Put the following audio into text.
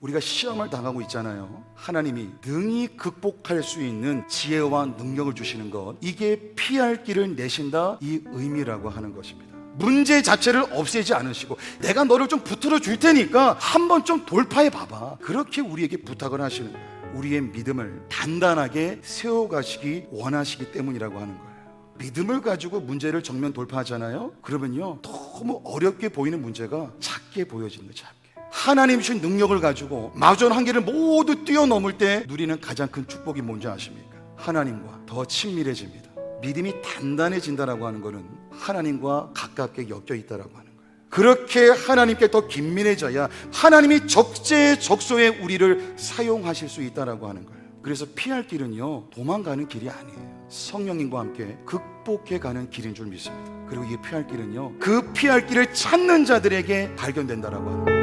우리가 시험을 당하고 있잖아요. 하나님이 능히 극복할 수 있는 지혜와 능력을 주시는 것. 이게 피할 길을 내신다 이 의미라고 하는 것입니다. 문제 자체를 없애지 않으시고 내가 너를 좀 붙들어 줄 테니까 한번 좀 돌파해 봐봐. 그렇게 우리에게 부탁을 하시는 거예요. 우리의 믿음을 단단하게 세워가시기 원하시기 때문이라고 하는 거예요. 믿음을 가지고 문제를 정면 돌파하잖아요. 그러면요 너무 어렵게 보이는 문제가 작게 보여지는 거예요. 작게. 하나님 주신 능력을 가지고 마주한 한계를 모두 뛰어넘을 때 누리는 가장 큰 축복이 뭔지 아십니까? 하나님과 더 친밀해집니다. 믿음이 단단해진다라고 하는 것은 하나님과 가깝게 엮여 있다라고 하는 거예요. 그렇게 하나님께 더 긴밀해져야 하나님이 적재적소에 우리를 사용하실 수 있다라고 하는 거예요. 그래서 피할 길은요 도망가는 길이 아니에요. 성령님과 함께 극복해 가는 길인 줄 믿습니다. 그리고 이 피할 길은요 그 피할 길을 찾는 자들에게 발견된다라고 하는 거예요.